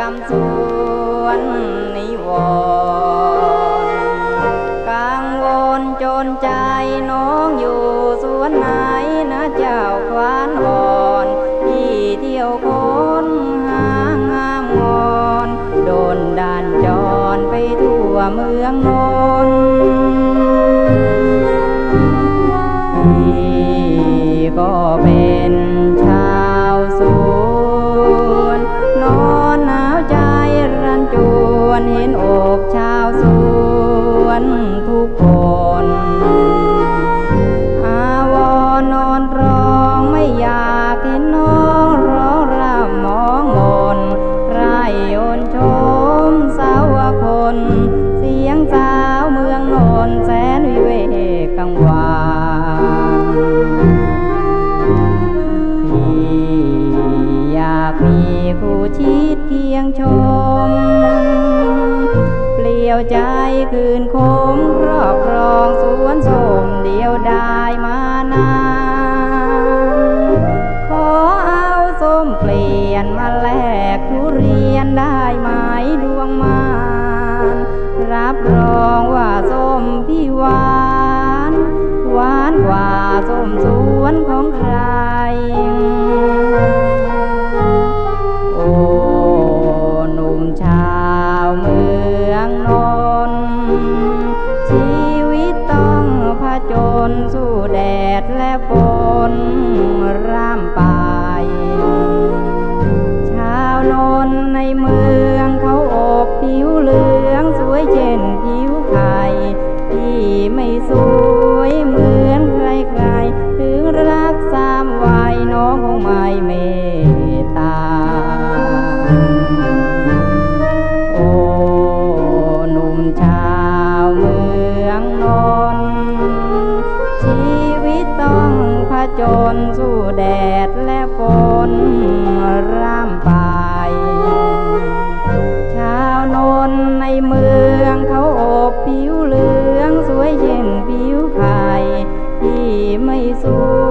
กรรวนนิวรกังวลจนใจน้องอยู่สวนไหนนะเจ้าควานอ่อนที่เที่ยวคนหางามงอนโดนด่านจรไปทั่วเมืองนนที่ก็เป็นากมีผู้ชิดเคียงชม เปลี่ยวใจคืนคมครอบครองสวนสมเดียวได้มานานขอเอาส้มเปลี่ยนมาแลกทุเรียนได้ไหมดวงมานรับรองว่าส้มพี่หวานหวานกว่าส้มสวนของใคร ฝนร่ำไปชาวนนในเมืองเขาอบผิวเหลืองสวยเช่นผิวไข่ที่ไม่สวยเหมือนใครๆถึงรักสามวัยน้องไม่เมตตา จนสู้แดดและฝนร่ำไปชาวนนในเมืองเขาอบผิวเหลือง สวยเย็นผิวไข่ที่ไม่สู้